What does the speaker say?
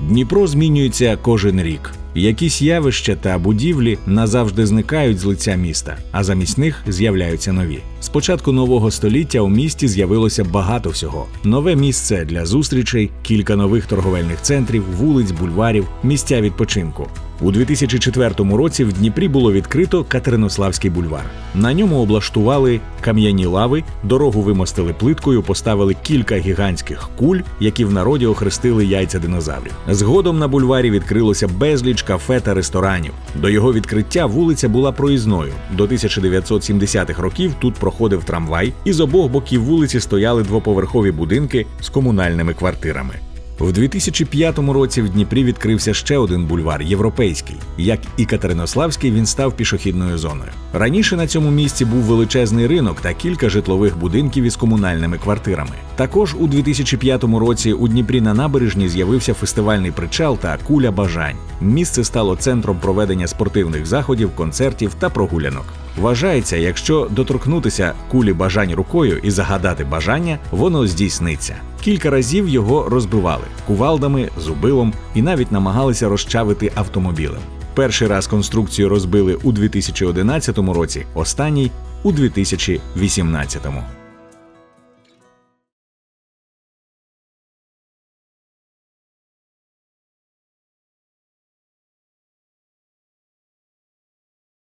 Дніпро змінюється кожен рік. Якісь явища та будівлі назавжди зникають з лиця міста, а замість них з'являються нові. З початку нового століття у місті з'явилося багато всього: нове місце для зустрічей, кілька нових торговельних центрів, вулиць, бульварів, місця відпочинку. У 2004 році в Дніпрі було відкрито Катеринославський бульвар. На ньому облаштували кам'яні лави, дорогу вимостили плиткою, поставили кілька гігантських куль, які в народі охрестили яйця динозаврів. Згодом на бульварі відкрилося безліч кафе та ресторанів. До його відкриття вулиця була проїзною. До 1970-х років тут проходив трамвай, і з обох боків вулиці стояли двоповерхові будинки з комунальними квартирами. В 2005 році в Дніпрі відкрився ще один бульвар європейський. Як і Катеринославський, він став пішохідною зоною. Раніше на цьому місці був величезний ринок та кілька житлових будинків із комунальними квартирами. Також у 2005 році у Дніпрі на набережні з'явився фестивальний причал та куля бажань. Місце стало центром проведення спортивних заходів, концертів та прогулянок. Вважається, якщо доторкнутися кулі бажань рукою і загадати бажання, воно здійсниться. Кілька разів його розбивали кувалдами, зубилом і навіть намагалися розчавити автомобілем. Перший раз конструкцію розбили у 2011 році, останній у 2018.